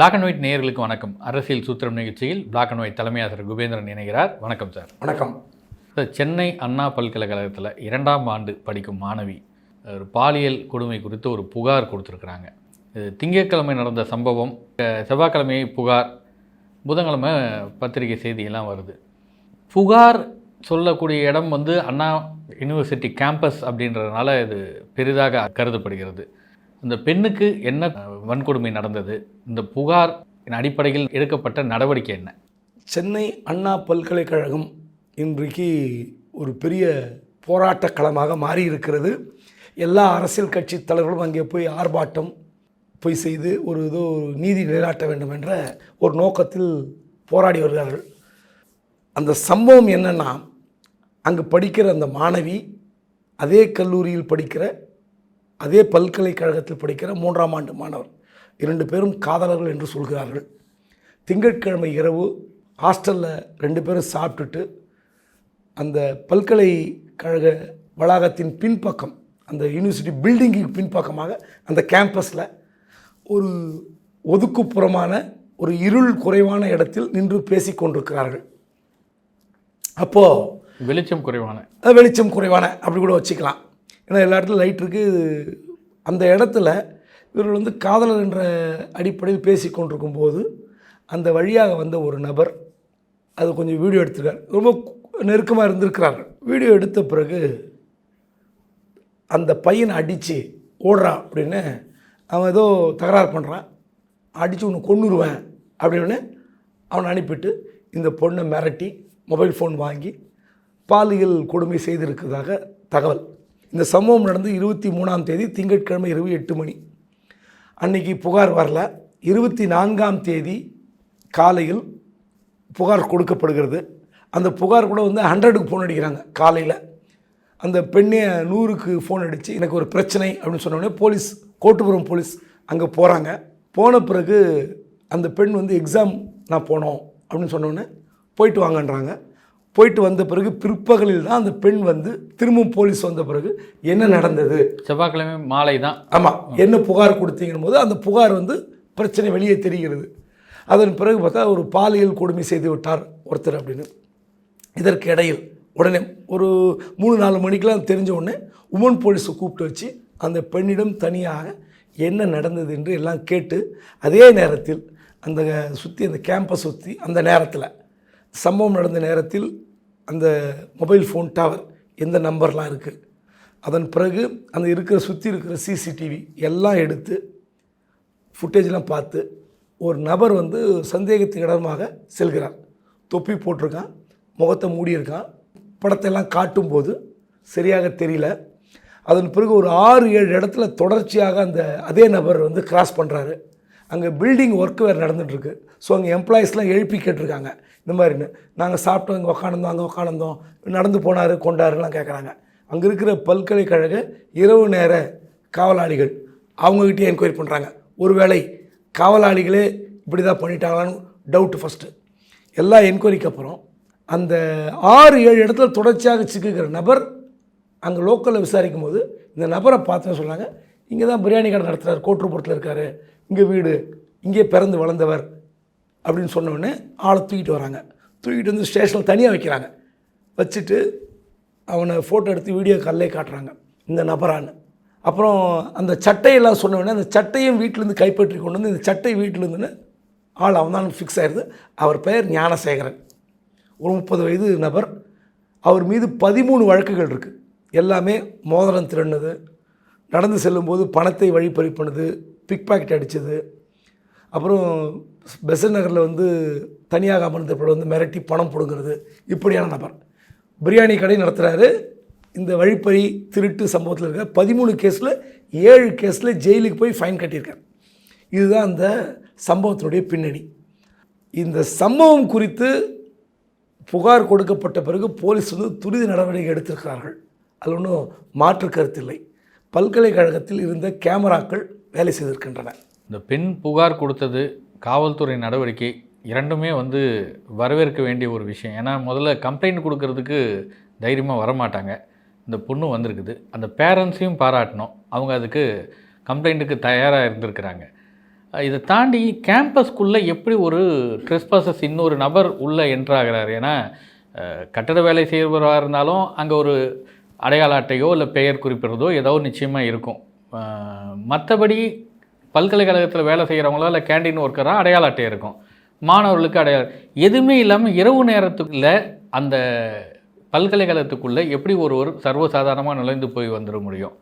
Black and white நேயர்களுக்கு வணக்கம். அரசியல் சூத்திரம் நிகழ்ச்சியில் பிளாக் அண்ட் ஒயிட் தலைமை ஆசிரியர் குபேந்திரன் இணைகிறார். வணக்கம் சார். வணக்கம். சார் சென்னை அண்ணா பல்கலைக்கழகத்தில் இரண்டாம் ஆண்டு படிக்கும் மாணவி ஒரு பாலியல் கொடுமை குறித்து ஒரு புகார் கொடுத்துருக்குறாங்க. இது திங்கட்கிழமை நடந்த சம்பவம் செவ்வாய்க்கிழமை புகார் புதன்கிழமை பத்திரிகை செய்தியெல்லாம் வருது. புகார் சொல்லக்கூடிய இடம் வந்து அண்ணா யூனிவர்சிட்டி கேம்பஸ் அப்படின்றதுனால இது பெரிதாக கருதப்படுகிறது. இந்த பெண்ணுக்கு என்ன வன்கொடுமை நடந்தது? இந்த புகார் அடிப்படையில் எடுக்கப்பட்ட நடவடிக்கை என்ன? சென்னை அண்ணா பல்கலைக்கழகம் இன்றைக்கு ஒரு பெரிய போராட்ட களமாக மாறி இருக்கிறது எல்லா அரசியல் கட்சி தலைவர்களும் அங்கே போய் ஆர்ப்பாட்டம் போய் செய்து ஒரு ஏதோ நீதி நிலைநாட்ட வேண்டும் என்ற ஒரு நோக்கத்தில் போராடி வருகிறார்கள். அந்த சம்பவம் என்னென்னா அங்கு படிக்கிற அந்த மாணவி அதே கல்லூரியில் படிக்கிற அதே பல்கலைக்கழகத்தில் படிக்கிற மூன்றாம் ஆண்டு மாணவர். இரண்டு பேரும் காதலர்கள் என்று சொல்கிறார்கள். திங்கட்கிழமை இரவு ஹாஸ்டலில் ரெண்டு பேரும் சாப்பிட்டுட்டு அந்த பல்கலைக்கழக வளாகத்தின் பின்பக்கம் அந்த யூனிவர்சிட்டி பில்டிங்குக்கு பின்பக்கமாக அந்த கேம்பஸில் ஒரு ஒதுக்குப்புறமான ஒரு இருள் குறைவான இடத்தில் நின்று பேசிக் கொண்டிருக்கிறார்கள் அப்போது வெளிச்சம் குறைவான. அது வெளிச்சம் குறைவான அப்படி கூட வச்சுக்கலாம். ஏன்னா எல்லா இடத்துலையும் லைட் இருக்குது அந்த இடத்துல இவர்கள் வந்து காதலர் என்ற அடிப்படையில் பேசி கொண்டிருக்கும் போது அந்த வழியாக வந்த ஒரு நபர் அது கொஞ்சம் வீடியோ எடுத்துருக்கார். ரொம்ப நெருக்கமாக இருந்திருக்கிறார்கள். வீடியோ எடுத்த பிறகு அந்த பையனை அடித்து ஓடுறான் அப்படின்னு அவன் ஏதோ தகராறு பண்ணுறான் அடித்து ஒன்று கொன்னுருவேன் அப்படின்னு அவனை அனுப்பிட்டு இந்த பொண்ணை மிரட்டி மொபைல் ஃபோன் வாங்கி பாலியல் கொடுமை செய்திருக்கிறதாக தகவல். இந்த சம்பவம் நடந்து இருபத்தி மூணாம் தேதி திங்கட்கிழமை இரவு எட்டு மணி. அன்னைக்கு புகார் வரல. இருபத்தி நான்காம் தேதி காலையில் புகார் கொடுக்கப்படுகிறது. அந்த புகார் கூட வந்து ஹண்ட்ரடுக்கு ஃபோன் அடிக்கிறாங்க காலையில். அந்த பெண்ணே நூறுக்கு ஃபோன் அடித்து எனக்கு ஒரு பிரச்சனை அப்படின்னு சொன்னோடனே போலீஸ் கோட்டுப்புறம் போலீஸ் அங்கே போகிறாங்க போன பிறகு அந்த பெண் வந்து எக்ஸாம் நான் போனோம் அப்படின்னு சொன்னோடனே போயிட்டு வாங்கன்றாங்க. போயிட்டு வந்த பிறகு பிற்பகலில் தான் அந்த பெண் வந்து திரும்பவும் போலீஸ் வந்த பிறகு என்ன நடந்தது? செவ்வாய்க்கிழமை மாலை தான். ஆமாம் என்ன புகார் கொடுத்தீங்கன்னு போது அந்த புகார் வந்து பிரச்சனை வெளியே தெரிகிறது. அதன் பிறகு பார்த்தா ஒரு பாலியல் கொடுமை செய்து விட்டார் ஒருத்தர் அப்படின்னு. இதற்கு இடையில் உடனே ஒரு மூணு நாலு மணிக்கெலாம் தெரிஞ்ச உடனே உமன் போலீஸை கூப்பிட்டு வச்சு அந்த பெண்ணிடம் தனியாக என்ன நடந்தது என்று எல்லாம் கேட்டு அதே நேரத்தில் அந்த சுற்றி அந்த கேம்பஸ் சுற்றி அந்த நேரத்தில் சம்பவம் நடந்த நேரத்தில் அந்த மொபைல் ஃபோன் டவர் எந்த நம்பர்லாம் இருக்குது அதன் பிறகு அந்த இருக்கிற சுற்றி இருக்கிற சிசிடிவி எல்லாம் எடுத்து ஃபுட்டேஜ்லாம் பார்த்து ஒரு நபர் வந்து சந்தேகத்துக்கு இடமாக செல்கிறார். தொப்பி போட்டிருக்கான் முகத்தை மூடியிருக்கான் படத்தையெல்லாம் காட்டும்போது சரியாக தெரியல. அதன் பிறகு ஒரு ஆறு ஏழு இடத்துல தொடர்ச்சியாக அந்த அதே நபர் வந்து கிராஸ் பண்ணுறாரு அங்கே பில்டிங் ஒர்க் வேறு நடந்துகிட்ருக்கு ஸோ அங்கே எம்ப்ளாயீஸ்லாம் எழுப்பி கேட்டிருக்காங்க. இந்த மாதிரின்னு. நாங்கள் சாப்பிட்டோம் இங்கே உக்காந்துருந்தோம் அங்கே உக்காந்துருந்தோம். நடந்து போனார் கொண்டாருலாம் கேட்குறாங்க அங்கே இருக்கிற பல்கலைக்கழக இரவு நேர காவலாளிகள் அவங்ககிட்டயே என்கொயரி பண்ணுறாங்க ஒருவேளை காவலாளிகளே இப்படி தான் பண்ணிட்டாங்களான்னு டவுட்டு ஃபஸ்ட்டு எல்லா என்கொயரிக்கு அப்புறம் அந்த ஆறு ஏழு இடத்துல தொடர்ச்சியாக சிக்குகிற நபர் அங்கே லோக்கலில் விசாரிக்கும் போது இந்த நபரை பார்த்துன்னு சொன்னாங்க இங்கே தான் பிரியாணி கடை நடத்துகிறார் கோட்டூர்புரத்தில் இருக்கார். இங்கே வீடு இங்கே பிறந்து வளர்ந்தவர் அப்படின்னு சொன்னவொடனே ஆளை தூக்கிட்டு வராங்க. தூக்கிட்டு வந்து ஸ்டேஷனில் தனியாக வைக்கிறாங்க. வச்சுட்டு அவனை ஃபோட்டோ எடுத்து வீடியோ காலிலே காட்டுறாங்க. இந்த நபரான்னு. அப்புறம் அந்த சட்டையெல்லாம் சொன்னவொடனே அந்த சட்டையும் வீட்டிலேருந்து கைப்பற்றி கொண்டு வந்து இந்த சட்டை வீட்டிலேருந்துன்னு ஆள் அவன் தான் ஃபிக்ஸ் ஆயிடுது அவர் பெயர் ஞானசேகரன். ஒரு முப்பது வயது நபர். அவர் மீது பதிமூணு வழக்குகள் இருக்குது எல்லாமே மோதிரம் திரண்டது நடந்து செல்லும்போது பணத்தை வழிப்பறி பண்ணது. பிக் பாக்கெட் அடித்தது அப்புறம் பெசன் நகரில் வந்து தனியாக அமர்ந்தப்பட வந்து மிரட்டி பணம் பிடுங்கிறது. இப்படியான நபர். பிரியாணி கடை நடத்துகிறாரு இந்த வழிப்பறி திருட்டு சம்பவத்தில் இருக்க பதிமூணு கேஸில் ஏழு கேஸில் ஜெயிலுக்கு போய் ஃபைன் கட்டியிருக்கார். இதுதான் அந்த சம்பவத்தினுடைய பின்னணி. இந்த சம்பவம் குறித்து புகார் கொடுக்கப்பட்ட பிறகு போலீஸ் வந்து துரித நடவடிக்கை எடுத்திருக்கிறார்கள். அது ஒன்றும் மாற்று கருத்தில்லை பல்கலைக்கழகத்தில் இருந்த கேமராக்கள் வேலை செய்திருக்கின்றன. இந்த பெண் புகார் கொடுத்தது காவல்துறை நடவடிக்கை இரண்டுமே வந்து வரவேற்க வேண்டிய ஒரு விஷயம். ஏன்னா முதல்ல கம்ப்ளைண்ட் கொடுக்கறதுக்கு தைரியமாக வரமாட்டாங்க. இந்த பொண்ணு வந்திருக்குது. அந்த பேரண்ட்ஸையும் பாராட்டணும். அவங்க அதுக்கு கம்ப்ளைண்ட்டுக்கு தயாராக இருந்திருக்கிறாங்க. இதை தாண்டி கேம்பஸ்க்குள்ளே எப்படி ஒரு ட்ரெஸ்பாசஸ் இன்னொரு நபர் உள்ளே என்ட்ராகிறார் ஏன்னா கட்டட வேலை செய்பவராக இருந்தாலும் அங்கே ஒரு அடையாள அட்டையோ இல்லை பெயர் குறிப்பிடுறதோ ஏதோ நிச்சயமாக இருக்கும். மற்றபடி பல்கலைக்கழகத்தில் வேலை செய்கிறவங்களோ இல்லை கேண்டீன் ஒர்க்கராக அடையாள அட்டை இருக்கும். மாணவர்களுக்கு அடையாள எதுவுமே இல்லாமல் இரவு நேரத்துக்குள்ள அந்த பல்கலைக்கழகத்துக்குள்ளே எப்படி ஒருவர் சர்வசாதாரணமாக நுழைந்து போய் வந்துட முடியும்?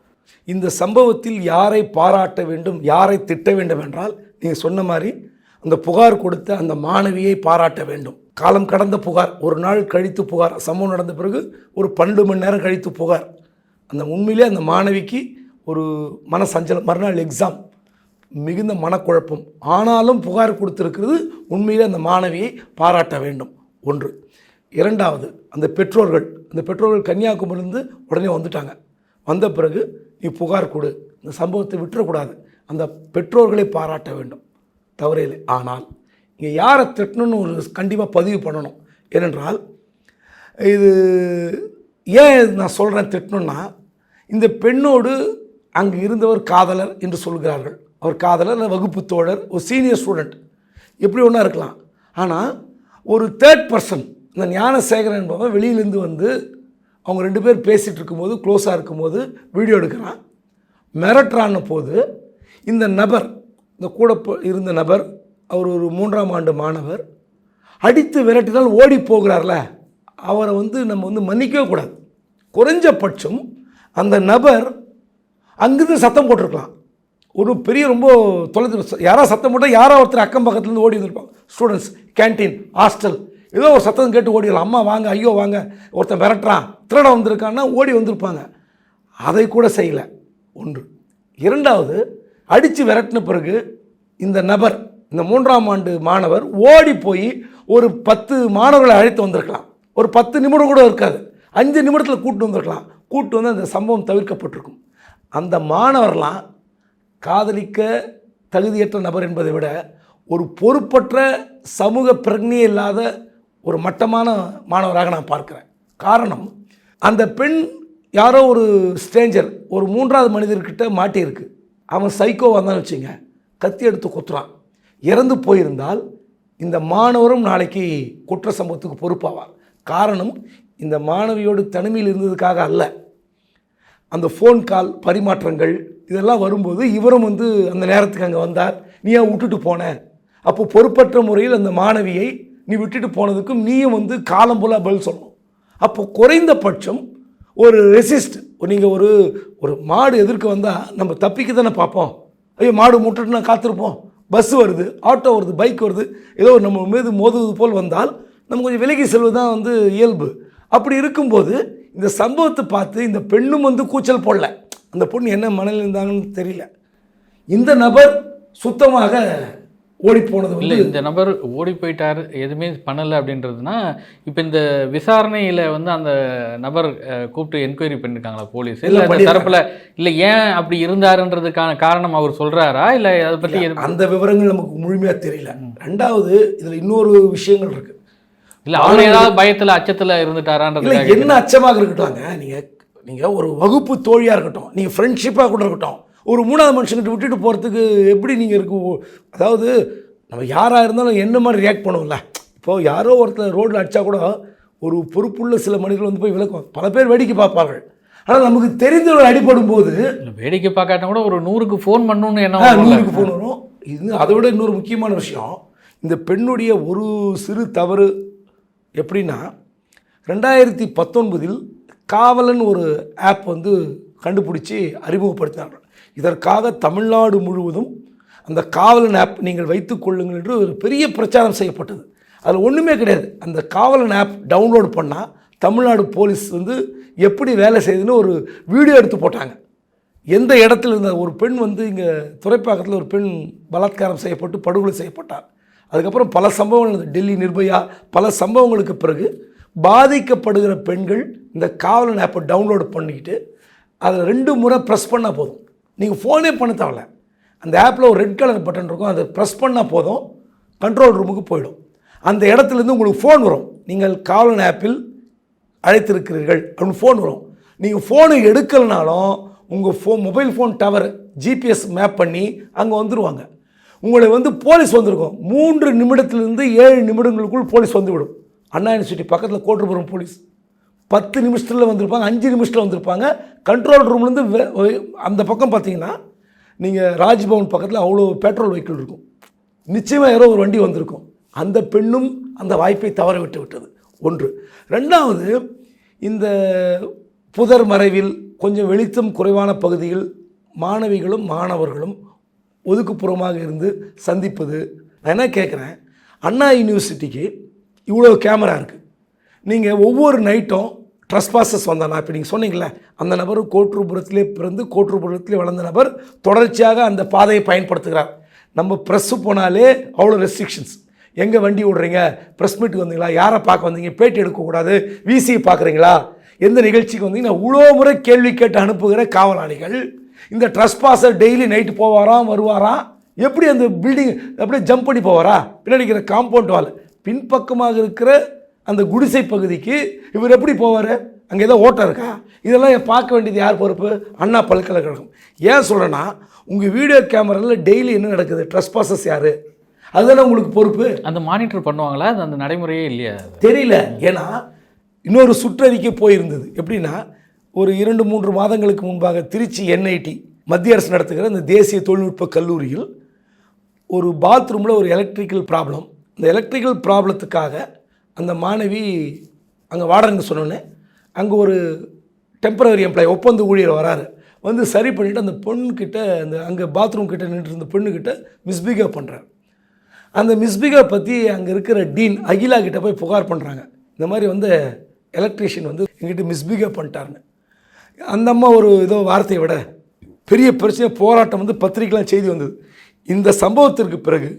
இந்த சம்பவத்தில் யாரை பாராட்ட வேண்டும் யாரை திட்ட வேண்டும் என்றால் நீங்கள் சொன்ன மாதிரி அந்த புகார் கொடுத்த அந்த மாணவியை பாராட்ட வேண்டும். காலம் கடந்த புகார் ஒரு நாள் கழித்து புகார் சம்பவம் நடந்த பிறகு ஒரு பன்னெண்டு மணி நேரம் கழித்து புகார். அந்த உண்மையிலே அந்த மாணவிக்கு ஒரு மன சஞ்சலம் மறுநாள் எக்ஸாம் மிகுந்த மனக்குழப்பம். ஆனாலும் புகார் கொடுத்துருக்கிறது உண்மையில் அந்த மாணவியை பாராட்ட வேண்டும். ஒன்று. இரண்டாவது அந்த பெற்றோர்கள் அந்த பெற்றோர்கள் கன்னியாகுமரிலேருந்து உடனே வந்துட்டாங்க. வந்த பிறகு நீ புகார் கொடு. இந்த சம்பவத்தை விட்டுறக்கூடாது. அந்த பெற்றோர்களை பாராட்ட வேண்டும். தவறே இல்லை. ஆனால் இங்கே யாரை திட்டணும்னு ஒரு கண்டிப்பாக பதிவு பண்ணணும். ஏனென்றால் இது ஏன் நான் சொல்கிறேன் திட்டணும்னா இந்த பெண்ணோடு அங்கு இருந்தவர் காதலர் என்று சொல்கிறார்கள். அவர் காதலர் வகுப்பு தோழர் ஒரு சீனியர் ஸ்டூடெண்ட் எப்படி ஒன்றா இருக்கலாம்? ஆனால் ஒரு தேர்ட் பர்சன் இந்த ஞானசேகரன் என்பவன் வெளியிலேருந்து வந்து அவங்க ரெண்டு பேர் பேசிகிட்டு இருக்கும்போது க்ளோஸாக இருக்கும்போது வீடியோ எடுக்கிறான். மிரட்டுறான போது இந்த நபர் இந்த கூட இருந்த நபர் அவர் ஒரு மூன்றாம் ஆண்டு மாணவர் அடித்து விரட்டினால் ஓடி போகிறார்ல அவரை வந்து நம்ம வந்து மன்னிக்கவே கூடாது. குறைஞ்சபட்சம் அந்த நபர் அங்கிருந்து சத்தம் போட்டிருக்கலாம். ஒரு பெரிய ரொம்ப தொலைத்து யாராவது சத்தம் போட்டால் யாரோ ஒருத்தர் அக்கம் பக்கத்துலேருந்து ஓடி வந்திருப்பாங்க. ஸ்டூடெண்ட்ஸ் கேண்டீன் ஹாஸ்டல் ஏதோ ஒரு சத்தம் கேட்டு ஓடிடலாம் அம்மா வாங்க ஐயோ வாங்க ஒருத்தன் மிரட்டுறான் திருட வந்திருக்கான்னா ஓடி வந்திருப்பாங்க. அதை கூட செய்யலை. ஒன்று. இரண்டாவது அடித்து விரட்டின பிறகு இந்த நபர் இந்த மூன்றாம் ஆண்டு மாணவர் ஓடி போய் ஒரு பத்து மாணவர்களை அழைத்து வந்திருக்கலாம். ஒரு பத்து நிமிடம் கூட இருக்காது. அஞ்சு நிமிடத்தில் கூட்டு வந்திருக்கலாம். கூட்டு வந்து அந்த சம்பவம் தவிர்க்கப்பட்டிருக்கும். அந்த மாணவர்லாம் காதலிக்க தகுதியற்ற நபர் என்பதை விட ஒரு பொறுப்பற்ற சமூக பிரக்னியே இல்லாத ஒரு மட்டமான மாணவராக நான் பார்க்குறேன். காரணம் அந்த பெண் யாரோ ஒரு ஸ்ட்ரேஞ்சர் ஒரு மூன்றாவது மனிதர்கிட்ட மாட்டியிருக்கு. அவன் சைக்கோ வந்தான்னு வச்சுங்க கத்தி எடுத்து குத்துறான். இறந்து போயிருந்தால் இந்த மாணவரும் நாளைக்கு குற்ற சம்பவத்துக்கு பொறுப்பாவார். காரணம் இந்த மாணவியோடு தனிமையில் இருந்ததுக்காக அல்ல. அந்த ஃபோன் கால் பரிமாற்றங்கள் இதெல்லாம் வரும்போது இவரும் வந்து அந்த நேரத்துக்கு அங்கே வந்தார். நீ ஏன் விட்டுட்டு போன? அப்போ பொறுப்பற்ற முறையில் அந்த மாணவியை நீ விட்டுட்டு போனதுக்கும் நீயும் வந்து காலம் போல பதில் சொல்லணும். அப்போ குறைந்தபட்சம் ஒரு ரெசிஸ்ட் நீங்கள் ஒரு ஒரு மாடு எதிர்க்க வந்தால் நம்ம தப்பிக்க தானே பார்ப்போம். ஐயோ மாடு முட்டுட்டு நான் காத்திருப்போம். பஸ் வருது ஆட்டோ வருது பைக் வருது. ஏதோ நம்ம மீது மோதுவது போல் வந்தால் நம்ம கொஞ்சம் விலகி செல்வது தான் வந்து இயல்பு. அப்படி இருக்கும்போது இந்த சம்பவத்தை பார்த்து இந்த பெண்ணும் வந்து கூச்சல் போடல. அந்த பொண்ணு என்ன மனநிலை இருந்தாங்கன்னு தெரியல. இந்த நபர் சுத்தமாக ஓடி போனது இல்லை இந்த நபர் ஓடி போயிட்டார் எதுவுமே பண்ணலை அப்படின்றதுனா இப்போ இந்த விசாரணையில் வந்து அந்த நபர் கூப்பிட்டு என்கொயரி பண்ணியிருக்காங்களா போலீஸ்? இல்லை. தரப்பில் இல்லை ஏன் அப்படி இருந்தாருன்றதுக்கான காரணம் அவர் சொல்கிறாரா இல்லை அதை பற்றி அந்த விவரங்கள் நமக்கு முழுமையாக தெரியல. ரெண்டாவது இதில் இன்னொரு விஷயங்கள் இருக்கு. இல்லை அவர் ஏதாவது பயத்தில் அச்சத்தில் இல்லை இருந்துட்டாரான்றதுக்காக என்ன அச்சமாக இருக்கட்டும்ங்க? நீங்கள் நீங்கள் ஒரு வகுப்பு தோழியாக இருக்கட்டும் நீங்கள் ஃப்ரெண்ட்ஷிப்பாக கூட இருக்கட்டும் ஒரு மூணாவது மனுஷங்கிட்ட விட்டுட்டு போகிறதுக்கு எப்படி நீங்கள் இருக்கு? அதாவது நம்ம யாராக இருந்தாலும் என்ன மாதிரி ரியாக்ட் பண்ணுவோம்ல? இப்போது யாரோ ஒருத்தர் ரோட்டில் அடித்தா கூட ஒரு பொறுப்புள்ள சில மனிதர்கள் வந்து போய் விளக்குவாங்க. பல பேர் வேடிக்கை பார்ப்பார்கள். ஆனால் நமக்கு தெரிந்தவர்கள் அடிபடும் போது வேடிக்கை பார்க்காட்டா கூட ஒரு நூறுக்கு ஃபோன் பண்ணணும்னு என்ன? நூறுக்கு ஃபோன் வரும். இது அதை விட இன்னொரு முக்கியமான விஷயம் இந்த பெண்ணுடைய ஒரு சிறு தவறு எப்படின்னா ரெண்டாயிரத்தி பத்தொன்பதில் காவலன் ஒரு ஆப் வந்து கண்டுபிடிச்சி அறிமுகப்படுத்தினார்கள் இதற்காக தமிழ்நாடு முழுவதும் அந்த காவலன் ஆப் நீங்கள் வைத்துக் கொள்ளுங்கள் என்று ஒரு பெரிய பிரச்சாரம் செய்யப்பட்டது. அதில் ஒன்றுமே கிடையாது. அந்த காவலன் ஆப் டவுன்லோட் பண்ணால் தமிழ்நாடு போலீஸ் வந்து எப்படி வேலை செய்யுதுன்னு ஒரு வீடியோ எடுத்து போட்டாங்க. எந்த இடத்துல இருந்த ஒரு பெண் வந்து இங்கே துறைப்பாக்கத்தில் ஒரு பெண் பலாத்காரம் செய்யப்பட்டு படுகொலை செய்யப்பட்டார். அதுக்கப்புறம் பல சம்பவங்கள் டெல்லி நிர்பயா பல சம்பவங்களுக்கு பிறகு பாதிக்கப்படுகிற பெண்கள் இந்த காவலன் ஆப்பை டவுன்லோட் பண்ணிக்கிட்டு அதில் ரெண்டு முறை ப்ரெஸ் பண்ணால் போதும். நீங்கள் ஃபோனே பண்ண தேவையில்ல அந்த ஆப்பில் ஒரு ரெட் கலர் பட்டன் இருக்கும். அதை ப்ரெஸ் பண்ணால் போதும். கண்ட்ரோல் ரூமுக்கு போயிடும். அந்த இடத்துலேருந்து உங்களுக்கு ஃபோன் வரும். நீங்கள் காவலன் ஆப்பில் அழைத்திருக்கிறீர்கள். அப்படின்னு ஃபோன் வரும். நீங்கள் ஃபோனு எடுக்கலனாலும் உங்கள் phone mobile phone tower GPS map பண்ணி அங்கே வந்துடுவாங்க உங்களை வந்து போலீஸ் வந்திருக்கும். மூன்று நிமிடத்திலிருந்து ஏழு நிமிடங்களுக்குள் போலீஸ் வந்துவிடும். அண்ணா யூனிவர்சிட்டி பக்கத்தில் கோட்டுப்புறம் போலீஸ். பத்து நிமிஷத்தில் வந்திருப்பாங்க அஞ்சு நிமிஷத்தில் வந்திருப்பாங்க. கண்ட்ரோல் ரூம்லேருந்து அந்த பக்கம் பார்த்தீங்கன்னா நீங்கள் ராஜ்பவன் பக்கத்தில் அவ்வளோ பெட்ரோல் வெஹிக்கிள் இருக்கும். நிச்சயமாக யாரோ ஒரு வண்டி வந்திருக்கும். அந்த பெண்ணும் அந்த வாய்ப்பை தவற விட்டு விட்டது. ஒன்று. ரெண்டாவது இந்த புதர் மறைவில் கொஞ்சம் வெளிச்சம் குறைவான பகுதியில் மாணவிகளும் மாணவர்களும் ஒதுக்குப்புறமாக இருந்து சந்திப்பது. நான் என்ன கேட்குறேன்? அண்ணா யூனிவர்சிட்டிக்கு இவ்வளோ கேமரா இருக்குது நீங்கள் ஒவ்வொரு நைட்டும் ட்ரஸ்பாசஸ் வந்தானா இப்போ நீங்கள் சொன்னீங்களே அந்த நபர் கோட்டுருபுரத்திலே பிறந்து கோட்டுருபுரத்திலே வளர்ந்த நபர் தொடர்ச்சியாக அந்த பாதையை பயன்படுத்துகிறார். நம்ம ப்ரெஸ்ஸு போனாலே அவ்வளோ ரெஸ்ட்ரிக்ஷன்ஸ் எங்கே வண்டி விடுறீங்க ப்ரெஸ் மீட்டுக்கு வந்தீங்களா? யாரை பார்க்க வந்தீங்க? பேட்டி எடுக்கக்கூடாது. விசியை பார்க்குறீங்களா? எந்த நிகழ்ச்சிக்கு வந்தீங்கன்னா இவ்வளோ முறை கேள்வி கேட்டு அனுப்புகிற காவலாளிகள் இந்த ட்ரஸ்பாசர் டெய்லி நைட்டு போவாராம் வருவாராம் எப்படி அந்த பில்டிங் அப்படியே ஜம்ப் பண்ணி போவாரா? பின்னாடி இருக்கிற காம்பவுண்ட் வால் பின்பக்கமாக இருக்கிற அந்த குடிசை பகுதிக்கு இவர் எப்படி போவார்? அங்கே ஏதோ ஓட்டம் இருக்கா? இதெல்லாம் பார்க்க வேண்டியது யார் பொறுப்பு? அண்ணா பல்கலைக்கழகம். ஏன் சொல்கிறேன்னா உங்கள் வீடியோ கேமராவில் டெய்லி என்ன நடக்குது? ட்ரஸ்பாசஸ் யார்? அதுதானே உங்களுக்கு பொறுப்பு. அந்த மானிட்டர் பண்ணுவாங்களா? அந்த நடைமுறையே இல்லையா? தெரியல. ஏன்னா இன்னொரு சுற்றறிக்கை போயிருந்தது. எப்படின்னா ஒரு இரண்டு மூன்று மாதங்களுக்கு முன்பாக திருச்சி என்ஐடி மத்திய அரசு நடத்துகிற இந்த தேசிய தொழில்நுட்ப கல்லூரியில் ஒரு பாத்ரூமில் ஒரு எலக்ட்ரிக்கல் ப்ராப்ளம் இந்த எலக்ட்ரிக்கல் ப்ராப்ளத்துக்காக அந்த மாணவி அங்கே வாடகைங்க சொன்னோன்னே அங்கே ஒரு டெம்பரவரி எம்ப்ளாய் ஒப்பந்த ஊழியர் வராரு. வந்து சரி பண்ணிவிட்டு அந்த பொண்ணுக்கிட்ட அந்த அங்கே பாத்ரூம் கிட்ட நின்று இருந்த பெண்ணுக்கிட்ட மிஸ்பிஹேவ் பண்ணுறாரு அந்த மிஸ்பிகை பற்றி அங்கே இருக்கிற டீன் அகிலா கிட்ட போய் புகார் பண்ணுறாங்க இந்த மாதிரி வந்து எலக்ட்ரீஷியன் வந்து எங்கிட்ட மிஸ்பிகேவ் பண்ணிட்டாருன்னு. அந்த அம்மா ஒரு ஏதோ வார்த்தையை விட பெரிய பிரச்சனை போராட்டம் வந்து பத்திரிக்கைலாம் செய்தி வந்தது. இந்த சம்பவத்திற்கு பிறகு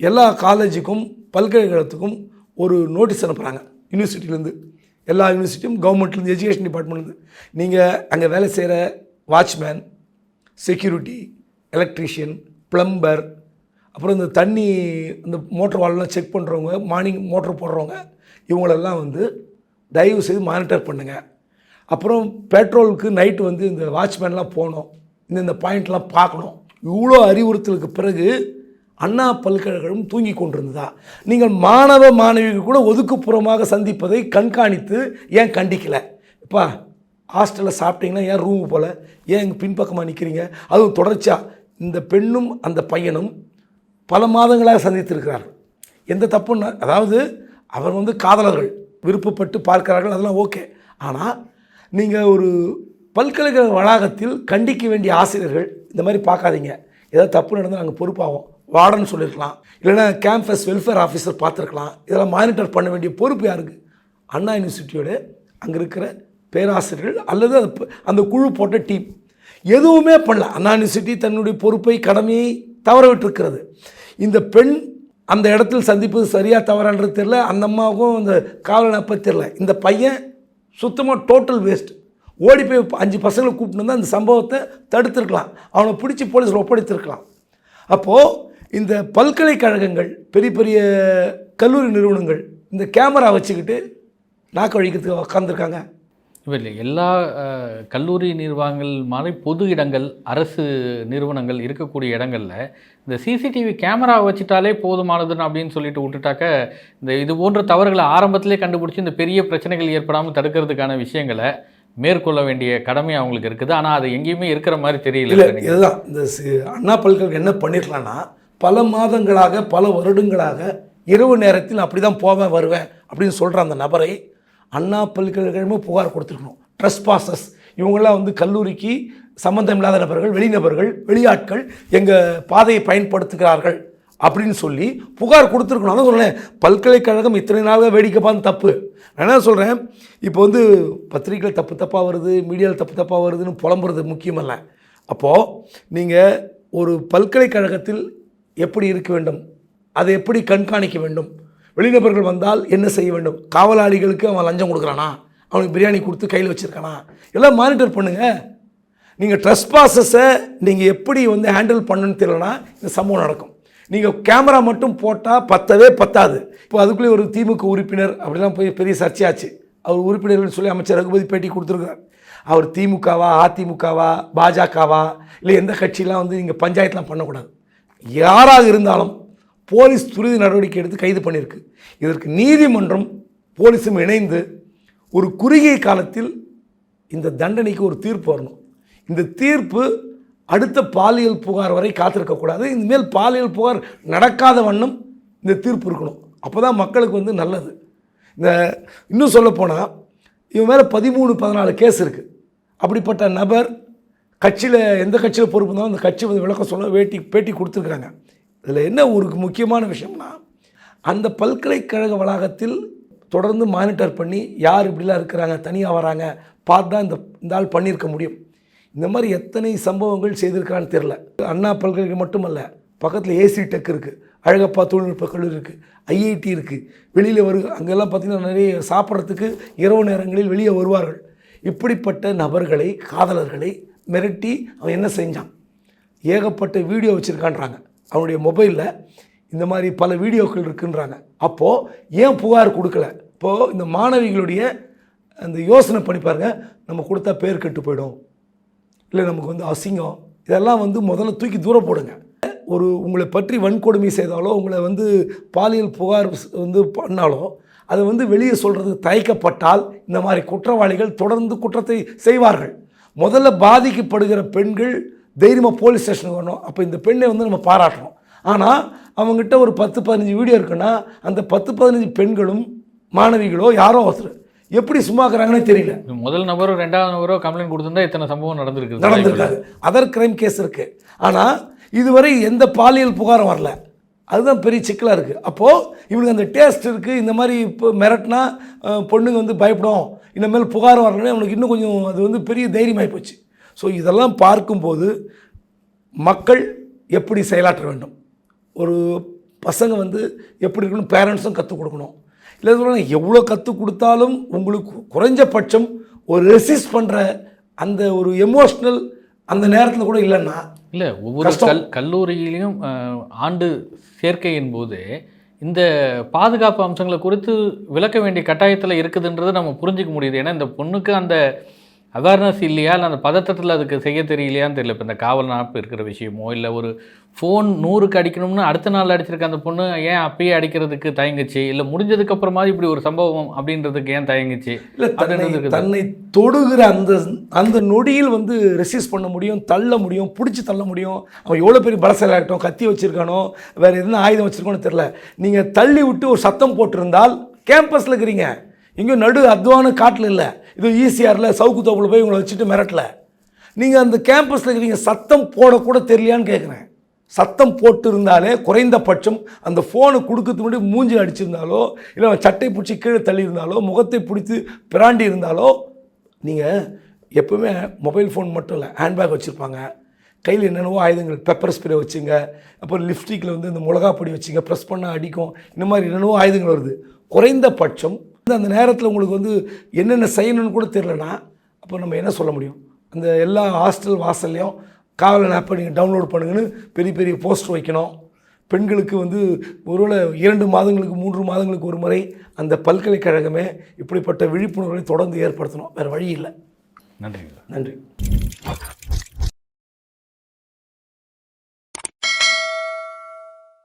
எல்லா காலேஜுக்கும் பல்கலைக்கழகத்துக்கும் ஒரு நோட்டீஸ் அனுப்புகிறாங்க யூனிவர்சிட்டிலேருந்து எல்லா யூனிவர்சிட்டியும் கவர்மெண்ட்லேருந்து எஜுகேஷன் டிபார்ட்மெண்ட்லேருந்து நீங்கள் அங்கே வேலை செய்கிற வாட்ச்மேன் செக்யூரிட்டி எலக்ட்ரீஷியன் ப்ளம்பர் அப்புறம் இந்த தண்ணி இந்த மோட்டர் வால்லாம் செக் பண்ணுறவங்க மார்னிங் மோட்டர் போடுறவங்க இவங்களெல்லாம் வந்து தயவு செய்து மானிட்டர் பண்ணுங்கள் அப்புறம் பெட்ரோலுக்கு நைட்டு வந்து இந்த வாட்ச்மேன்லாம் போகணும் இந்த இந்த பாயிண்ட்லாம் பார்க்கணும். இவ்வளோ அறிவுறுத்தலுக்கு பிறகு அண்ணா பல்கலைக்கழகம் தூங்கி கொண்டிருந்ததா? நீங்கள் மாணவ மாணவிகள் கூட ஒதுக்குப்புறமாக சந்திப்பதை கண்காணித்து ஏன் கண்டிக்கலை? இப்பா ஹாஸ்டலில் சாப்பிட்டீங்கன்னா ஏன் ரூமு போல்? ஏன் எங்கள் பின்பக்கமாக நிற்கிறீங்க அதுவும் தொடர்ச்சியாக இந்த பெண்ணும் அந்த பையனும் பல மாதங்களாக சந்தித்திருக்கிறார். எந்த தப்புன்னா அதாவது அவர் வந்து காதலர்கள் விருப்பப்பட்டு பார்க்கிறார்கள் அதெல்லாம் ஓகே ஆனால் நீங்கள் ஒரு பல்கலைக்கழக வளாகத்தில் கண்டிக்க வேண்டிய ஆசிரியர்கள் இந்த மாதிரி பார்க்காதீங்க. ஏதாவது தப்பு நடந்தால் நாங்கள் பொறுப்பாகும் வார்டன் சொல்லியிருக்கலாம் இல்லைன்னா கேம்பஸ் வெல்ஃபேர் ஆஃபீஸர் பார்த்துருக்கலாம். இதெல்லாம் மானிட்டர் பண்ண வேண்டிய பொறுப்பு யாருக்கு? அண்ணா யூனிவர்சிட்டியோட அங்கே இருக்கிற பேராசிரியர்கள் அல்லது அது அந்த குழு போட்ட டீம். எதுவுமே பண்ணல. அண்ணா யூனிவர்சிட்டி தன்னுடைய பொறுப்பை கடமையை தவறவிட்டிருக்கிறது. இந்த பெண் அந்த இடத்தில் சந்திப்பது சரியாக தவறான்றது தெரில அந்த அம்மாவுக்கும் அந்த காவலனை அப்போ தெரில இந்த பையன் சுத்தமாக டோட்டல் வேஸ்ட் ஓடி போய் அஞ்சு பசங்களை கூப்பிட்டு வந்து அந்த சம்பவத்தை தடுத்திருக்கலாம். அவனை பிடிச்சி போலீஸில் ஒப்படைத்திருக்கலாம். அப்போது இந்த பல்கலைக்கழகங்கள் பெரிய பெரிய கல்லூரி நிறுவனங்கள் இந்த கேமரா வச்சுக்கிட்டு நாக்கு வழிக்கிறதுக்கு உக்காந்துருக்காங்க. இப்போ எல்லா கல்லூரி நிர்வாகங்கள் மாதிரி பொது இடங்கள் அரசு நிறுவனங்கள் இருக்கக்கூடிய இடங்கள்ல இந்த சிசிடிவி கேமரா வச்சுட்டாலே போதுமானதுன்னு அப்படின்னு சொல்லிட்டு விட்டுட்டாக்க இந்த இது போன்ற தவறுகளை ஆரம்பத்திலே கண்டுபிடிச்சி இந்த பெரிய பிரச்சனைகள் ஏற்படாமல் தடுக்கிறதுக்கான விஷயங்களை மேற்கொள்ள வேண்டிய கடமை அவங்களுக்கு இருக்குது ஆனால் அது எங்கேயுமே இருக்கிற மாதிரி தெரியல இல்லை. இதுதான் இந்த அண்ணா பல்கலைக்கழகம் என்ன பண்ணிருக்கலாம்னா பல மாதங்களாக பல வருடங்களாக இரவு நேரத்தில் அப்படி தான் போவேன் வருவேன் அப்படின்னு சொல்கிற அந்த நபரை அண்ணா பல்கலைக்கழகமும் புகார் கொடுத்துருக்கணும். ட்ரெஸ் பாசஸ் இவங்கெல்லாம் வந்து கல்லூரிக்கு சம்மந்தம் இல்லாத நபர்கள் வெளிநபர்கள் வெளியாட்கள் எங்கள் பாதையை பயன்படுத்துகிறார்கள் அப்படின்னு சொல்லி புகார் கொடுத்துருக்கணும். அதான் சொல்கிறேன் பல்கலைக்கழகம் இத்தனை நாளாக வேடிக்கை பார்த்து தப்பு. நான் என்ன சொல்கிறேன் இப்போ வந்து பத்திரிக்கையில் தப்பு தப்பாக வருது மீடியாவில் தப்பு தப்பாக வருதுன்னு புலம்புறது முக்கியமல்ல. அப்போது நீங்கள் ஒரு பல்கலைக்கழகத்தில் எப்படி இருக்க வேண்டும்? அதை எப்படி கண்காணிக்க வேண்டும்? வெளிநபர்கள் வந்தால் என்ன செய்ய வேண்டும்? காவலாளிகளுக்கு அவன் லஞ்சம் கொடுக்குறானா? அவனுக்கு பிரியாணி கொடுத்து கையில் வச்சுருக்கானா? எல்லாம் மானிட்டர் பண்ணுங்கள் நீங்கள் ட்ரெஸ்பாசஸை நீங்கள் எப்படி வந்து ஹேண்டில் பண்ணுன்னு தெரியலனா இந்த சம்பவம் நடக்கும். நீங்கள் கேமரா மட்டும் போட்டால் பத்தவே பத்தாது. இப்போ அதுக்குள்ளே ஒரு திமுக உறுப்பினர் அப்படிலாம் போய் பெரிய சர்ச்சையாச்சு. அவர் உறுப்பினர்கள் சொல்லி அமைச்சர் ரகுபதி பேட்டி கொடுத்துருக்கார் அவர் திமுகவா அதிமுகவா பாஜகவா இல்லை எந்த கட்சியெலாம் வந்து நீங்கள் பஞ்சாயத்துலாம் பண்ணக்கூடாது. யாராக இருந்தாலும் போலீஸ் துரித நடவடிக்கை எடுத்து கைது பண்ணியிருக்கு. இதற்கு நீதிமன்றம் போலீஸும் இணைந்து ஒரு குறுகிய காலத்தில் இந்த தண்டனைக்கு ஒரு தீர்ப்பு வரணும். இந்த தீர்ப்பு அடுத்த பாலியல் புகார் வரை காத்திருக்கக்கூடாது இனிமேல் பாலியல் புகார் நடக்காத வண்ணம் இந்த தீர்ப்பு இருக்கணும். அப்போ தான் மக்களுக்கு வந்து நல்லது. இந்த இன்னும் சொல்லப்போனால் இவன் மேலே பதிமூணு பதினாலு கேஸ் இருக்குது அப்படிப்பட்ட நபர் கட்சியில் எந்த கட்சியில் பொறுப்பு இருந்தாலும் அந்த கட்சி வந்து விளக்கம் சொல்ல வேட்டி பேட்டி கொடுத்துருக்குறாங்க இதில் என்ன ஒரு முக்கியமான விஷயம்னா அந்த பல்கலைக்கழக வளாகத்தில் தொடர்ந்து மானிட்டர் பண்ணி யார் இப்படிலாம் இருக்கிறாங்க தனியாக வராங்க பார்த்து தான் இந்த இந்த ஆள் பண்ணியிருக்க முடியும். இந்த மாதிரி எத்தனை சம்பவங்கள் செய்திருக்கிறான்னு தெரில அண்ணா பல்கலைக்கழகம் மட்டுமல்ல பக்கத்தில் ஏசி டெக் இருக்குது அழகப்பா தொழில்நுட்ப கல்லூரி இருக்குது ஐஐடி இருக்குது வெளியில் வரு அங்கெல்லாம் பார்த்திங்கன்னா நிறைய சாப்பிட்றதுக்கு இரவு நேரங்களில் வெளியே வருவார்கள். இப்படிப்பட்ட நபர்களை காதலர்களை மிரட்டி அவன் என்ன செஞ்சான்? ஏகப்பட்ட வீடியோ வச்சுருக்கான்றாங்க. அவனுடைய மொபைலில் இந்த மாதிரி பல வீடியோக்கள் இருக்குன்றாங்க. அப்போது ஏன் புகார் கொடுக்கல? இப்போது இந்த மாணவிகளுடைய அந்த யோசனை பண்ணி பாருங்க நம்ம கொடுத்தா பேர் கெட்டு போயிடும். இல்லை நமக்கு வந்து அசிங்கம். இதெல்லாம் வந்து முதல்ல தூக்கி தூர போடுங்க. ஒரு உங்களை பற்றி வன்கொடுமை செய்தாலோ உங்களை வந்து பாலியல் புகார் வந்து பண்ணாலோ அதை வந்து வெளியே சொல்கிறது தயக்கப்பட்டால் இந்த மாதிரி குற்றவாளிகள் தொடர்ந்து குற்றத்தை செய்வார்கள். முதல்ல பாதிக்கப்படுகிற பெண்கள் தைரியமாக போலீஸ் ஸ்டேஷனுக்கு வரணும். அப்போ இந்த பெண்ணை வந்து நம்ம பாராட்டணும். ஆனால் அவங்ககிட்ட ஒரு பத்து பதினஞ்சு வீடியோ இருக்குன்னா அந்த பத்து பதினஞ்சு பெண்களும் மாணவிகளோ யாரோ ஒருத்தர். எப்படி சும்மா இருக்கிறாங்கன்னே தெரியல. முதல் நபரோ ரெண்டாவது நபரோ கம்ப்ளைண்ட் கொடுத்திருந்தா இத்தனை சம்பவம் நடந்திருக்கு நடந்திருக்காது. அதர் கிரைம் கேஸ் இருக்கு. ஆனால் இதுவரை எந்த பாலியல் புகாரும் வரல. அதுதான் பெரிய சிக்கலாக இருக்குது அப்போது இவனுக்கு அந்த டேஸ்ட் இருக்குது இந்த மாதிரி இப்போ மிரட்டினா பொண்ணுங்க வந்து பயப்படும். இனிமேல் புகார் வரலன்னு அவனுக்கு இன்னும் கொஞ்சம் அது வந்து பெரிய தைரியமாகி போச்சு. ஸோ இதெல்லாம் பார்க்கும்போது மக்கள் எப்படி செயலாற்ற வேண்டும்? ஒரு பசங்க வந்து எப்படி இருக்கணும்? பேரண்ட்ஸும் கற்றுக் கொடுக்கணும். இல்லை சொல்லுவாங்க எவ்வளோ கற்றுக் கொடுத்தாலும் உங்களுக்கு குறைஞ்சபட்சம் ஒரு ரெசிஸ்ட் பண்ணுற அந்த ஒரு எமோஷ்னல் அந்த நேரத்தில் கூட இல்லைன்னா இல்ல ஒவ்வொரு கல் கல்லூரியிலையும் ஆண்டு சேர்க்கையின் போது இந்த பாதுகாப்பு அம்சங்களை குறித்து விளக்க வேண்டிய கட்டாயத்தில் இருக்குதுன்றதை நம்ம புரிஞ்சுக்க முடியுது. ஏன்னா இந்த பொண்ணுக்கு அந்த அவேர்னஸ் இல்லையா? இல்லை அந்த பதட்டத்தில் அதுக்கு செய்ய தெரியலையான்னு தெரியல. இப்போ இந்த காவல் நாப்பு இருக்கிற விஷயமோ இல்லை ஒரு ஃபோன் நூறுக்கு அடிக்கணும்னு அடுத்த நாள் அடிச்சிருக்க அந்த பொண்ணு ஏன் அப்பயே அடிக்கிறதுக்கு தயங்குச்சு? இல்லை முடிஞ்சதுக்கு அப்புறமா இப்படி ஒரு சம்பவம் அப்படின்றதுக்கு ஏன் தயங்குச்சு? இல்லை தன்னை. தன்னை தொடுகிற அந்த அந்த நொடியில் வந்து ரெசிஸ்ட் பண்ண முடியும் தள்ள முடியும் பிடிச்சி தள்ள முடியும். அவன் எவ்வளோ பெரிய பலசலாகட்டும் கத்தி வச்சுருக்கானோ வேறு எதுனா ஆயுதம் வச்சுருக்கோன்னு தெரில நீங்கள் தள்ளி விட்டு ஒரு சத்தம் போட்டிருந்தால் கேம்பஸில் இருக்கிறீங்க. எங்கேயும் நடு அத்வான காட்டில் இல்லை. இது ஈசிஆரில் சவுக்கு தோப்பில் போய் உங்களை வச்சுட்டு மிரட்டல. நீங்கள் அந்த கேம்பஸில் இருக்கிறீங்க சத்தம் போடக்கூட தெரியலையான்னு கேட்குறேன் சத்தம் போட்டு இருந்தாலே குறைந்தபட்சம் அந்த ஃபோனை கொடுக்கறதுக்கு முன்னாடி மூஞ்சி அடிச்சிருந்தாலோ இல்லை சட்டை பிடிச்சி கீழே தள்ளியிருந்தாலோ முகத்தை பிடித்து பிராண்டி இருந்தாலோ நீங்கள் எப்பவுமே மொபைல் ஃபோன் மட்டும் இல்லை ஹேண்ட்பேக் வச்சுருப்பாங்க. கையில் என்னென்னவோ ஆயுதங்கள் பெப்பர் ஸ்ப்ரே வச்சுங்க அப்புறம் லிப்ஸ்டிக்கில் வந்து இந்த மிளகா பொடி வச்சுங்க ப்ரெஸ் பண்ணால் அடிக்கும் இந்த மாதிரி என்னென்னவோ ஆயுதங்கள் வருது. குறைந்தபட்சம் அந்த நேரத்தில் உங்களுக்கு வந்து என்னென்ன செய்யணும்னு கூட தெரிலனா அப்போ நம்ம என்ன சொல்ல முடியும்? அந்த எல்லா ஹாஸ்டல் வாசல்லையும் காவலன் ஆப்பை நீங்கள் டவுன்லோட் பண்ணுங்கன்னு பெரிய பெரிய போஸ்ட் வைக்கணும். பெண்களுக்கு வந்து ஒருவேளை இரண்டு மாதங்களுக்கு மூன்று மாதங்களுக்கு ஒரு முறை அந்த பல்கலைக்கழகமே இப்படிப்பட்ட விழிப்புணர்வை தொடர்ந்து ஏற்படுத்தணும். வேறு வழி இல்லை. நன்றி நன்றி.